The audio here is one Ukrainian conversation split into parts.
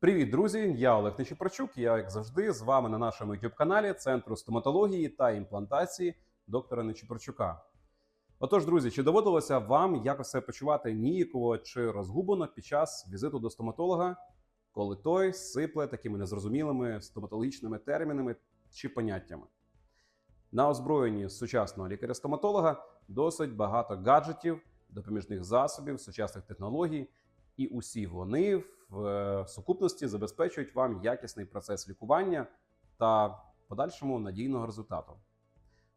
Привіт, друзі! Я Олег Нечіпорчук. Я, як завжди, з вами на нашому youtube каналі Центру стоматології та імплантації доктора Нечіпорчука. Отож, друзі, чи доводилося вам якось себе почувати ніяково чи розгублено під час візиту до стоматолога, коли той сипле такими незрозумілими стоматологічними термінами чи поняттями? На озброєнні сучасного лікаря-стоматолога досить багато гаджетів, допоміжних засобів, сучасних технологій, і усі вони в е, сукупності забезпечують вам якісний процес лікування та в подальшому надійного результату.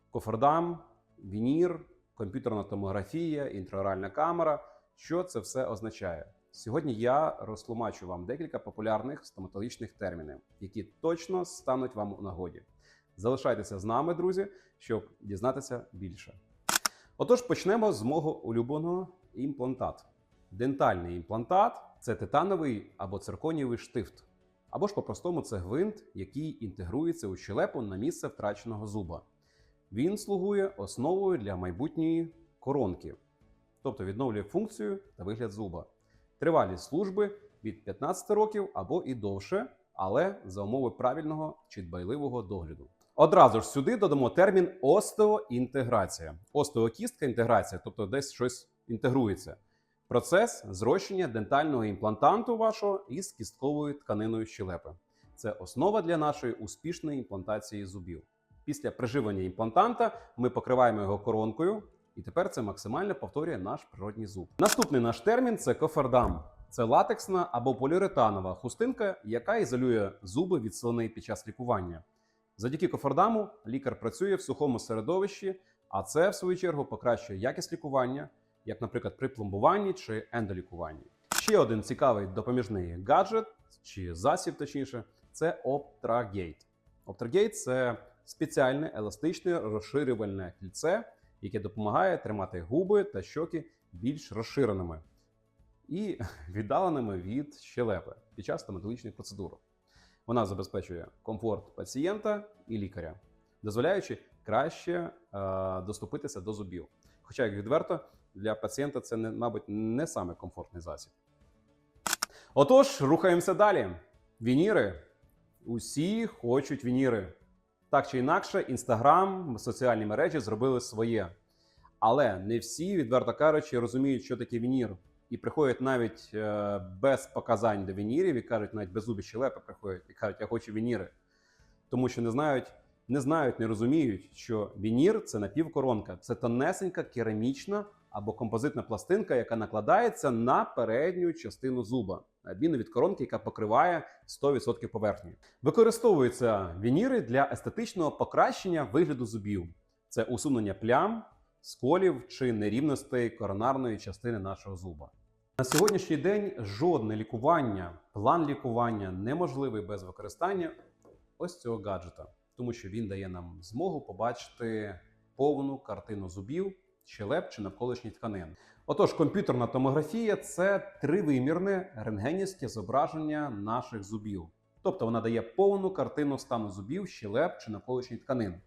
Кофердам, вінір, комп'ютерна томографія, інтраоральна камера. Що це все означає? Сьогодні я розтлумачу вам декілька популярних стоматологічних термінів, які точно стануть вам у нагоді. Залишайтеся з нами, друзі, щоб дізнатися більше. Отож, почнемо з мого улюбленого імплантат. Дентальний імплантат це титановий або цирконієвий штифт, або ж по-простому це гвинт, який інтегрується у щелепу на місце втраченого зуба. Він слугує основою для майбутньої коронки, тобто відновлює функцію та вигляд зуба. Тривалість служби від 15 років або і довше, але за умови правильного чи дбайливого догляду. Одразу ж сюди додамо термін остеоінтеграція. Остеокістка інтеграція, тобто десь щось інтегрується. Процес зрощення дентального імплантанту вашого із кістковою тканиною щелепи. Це основа для нашої успішної імплантації зубів. Після приживлення імплантанта ми покриваємо його коронкою, і тепер це максимально повторює наш природній зуб. Наступний наш термін це кофердам. Це латексна або поліуретанова хустинка, яка ізолює зуби від слини під час лікування. Завдяки кофердаму лікар працює в сухому середовищі, а це, в свою чергу, покращує якість лікування, як, наприклад, при пломбуванні чи ендолікуванні. Ще один цікавий допоміжний гаджет чи засіб, точніше, це Optragate. Optragate – це спеціальне еластичне розширювальне кільце, яке допомагає тримати губи та щоки більш розширеними і віддаленими від щелепи під час стоматологічних процедур. Вона забезпечує комфорт пацієнта і лікаря, дозволяючи краще е, доступитися до зубів. Хоча, як відверто, для пацієнта це, мабуть, не саме комфортний засіб. Отож, рухаємося далі. Вініри. Усі хочуть вініри. Так чи інакше, Інстаграм, соціальні мережі зробили своє. Але не всі, відверто кажучи, розуміють, що таке вінір. І приходять навіть е, без показань до вінірів і кажуть, навіть без зубі щелепи приходять і кажуть, я хочу вініри. Тому що не знають, не знають, не розуміють, що вінір це напівкоронка, це тонесенька керамічна або композитна пластинка, яка накладається на передню частину зуба, на відміну від коронки, яка покриває 100% поверхні. Використовуються вініри для естетичного покращення вигляду зубів. Це усунення плям, сколів чи нерівностей коронарної частини нашого зуба. На сьогоднішній день жодне лікування, план лікування неможливий без використання ось цього гаджета, тому що він дає нам змогу побачити повну картину зубів, щелеп чи навколишніх тканин. Отож, комп'ютерна томографія це тривимірне рентгенівське зображення наших зубів. Тобто вона дає повну картину стану зубів, щелеп чи навколишніх тканин.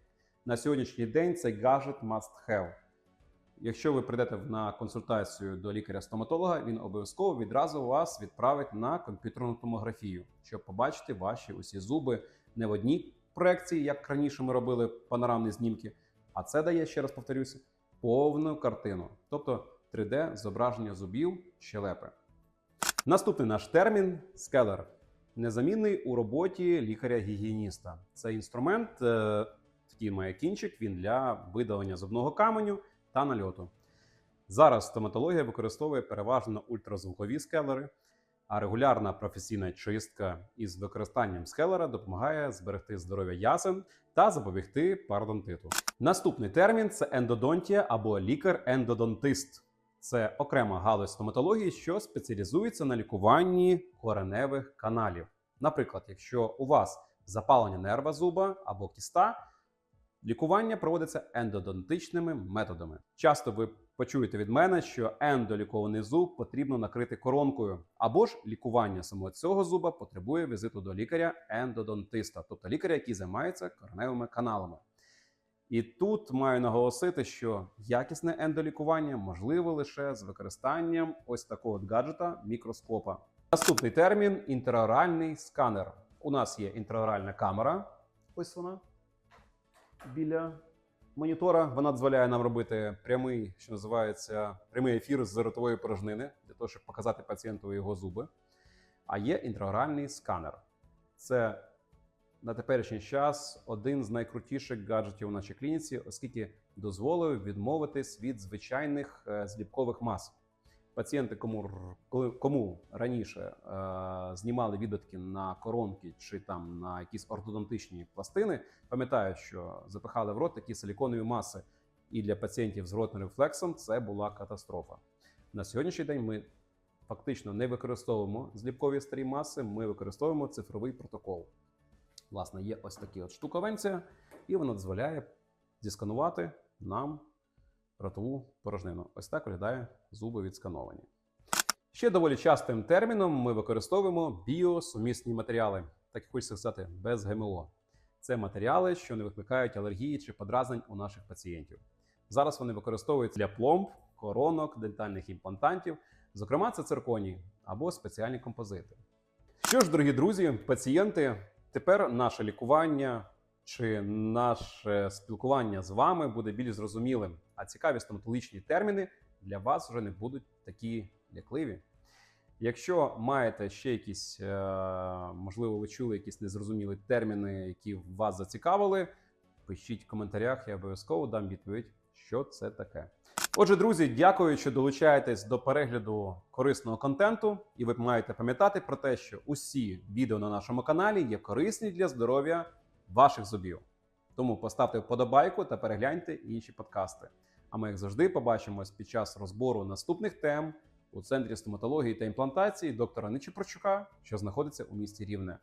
На сьогоднішній день цей гаджет must have. Якщо ви прийдете на консультацію до лікаря-стоматолога, він обов'язково відразу вас відправить на комп'ютерну томографію, щоб побачити ваші усі зуби не в одній проекції, як раніше ми робили панорамні знімки, а це дає, ще раз повторюся, повну картину, тобто 3D зображення зубів щелепи. Наступний наш термін скелер. Незамінний у роботі лікаря-гігієніста. Це інструмент, е, такий має кінчик, він для видалення зубного каменю та нальоту. Зараз стоматологія використовує переважно ультразвукові скелери, а регулярна професійна чистка із використанням скелера допомагає зберегти здоров'я ясен та запобігти пародонтиту. Наступний термін це ендодонтія або лікар-ендодонтист. Це окрема галузь стоматології, що спеціалізується на лікуванні кореневих каналів. Наприклад, якщо у вас запалення нерва зуба або кіста, лікування проводиться ендодонтичними методами. Часто ви почуєте від мене, що ендолікований зуб потрібно накрити коронкою, або ж лікування самого цього зуба потребує візиту до лікаря-ендодонтиста, тобто лікаря, який займається кореневими каналами. І тут маю наголосити, що якісне ендолікування можливе лише з використанням ось такого от гаджета мікроскопа. Наступний термін інтраоральний сканер. У нас є інтраоральна камера. Ось вона біля монітора. Вона дозволяє нам робити прямий, що називається прямий ефір з ротової порожнини, для того, щоб показати пацієнту його зуби. А є інтраоральний сканер. Це на теперішній час один з найкрутіших гаджетів у нашій клініці, оскільки дозволив відмовитись від звичайних е, зліпкових мас. Пацієнти, кому, кому раніше е, знімали відбитки на коронки чи там на якісь ортодонтичні пластини, пам'ятають, що запихали в рот такі силіконові маси. І для пацієнтів з ротним рефлексом це була катастрофа. На сьогоднішній день ми фактично не використовуємо зліпкові старі маси, ми використовуємо цифровий протокол. Власне, є ось такі от штуковинця, і вона дозволяє зісканувати нам ротову порожнину. Ось так виглядає зуби відскановані. Ще доволі частим терміном ми використовуємо біосумісні матеріали, так як хочеться сказати, без ГМО. Це матеріали, що не викликають алергії чи подразнень у наших пацієнтів. Зараз вони використовуються для пломб, коронок, дентальних імплантантів, зокрема, це цирконій або спеціальні композити. Що ж, дорогі друзі, пацієнти, тепер наше лікування чи наше спілкування з вами буде більш зрозумілим, а цікаві стоматологічні терміни для вас вже не будуть такі лякливі. Якщо маєте ще якісь, е, можливо, ви чули якісь незрозумілі терміни, які вас зацікавили, пишіть в коментарях, я обов'язково дам відповідь, що це таке. Отже, друзі, дякую, що долучаєтесь до перегляду корисного контенту, і ви маєте пам'ятати про те, що усі відео на нашому каналі є корисні для здоров'я ваших зубів. Тому поставте вподобайку та перегляньте інші подкасти. А ми, як завжди, побачимось під час розбору наступних тем у центрі стоматології та імплантації доктора Ничіпорчука, що знаходиться у місті Рівне.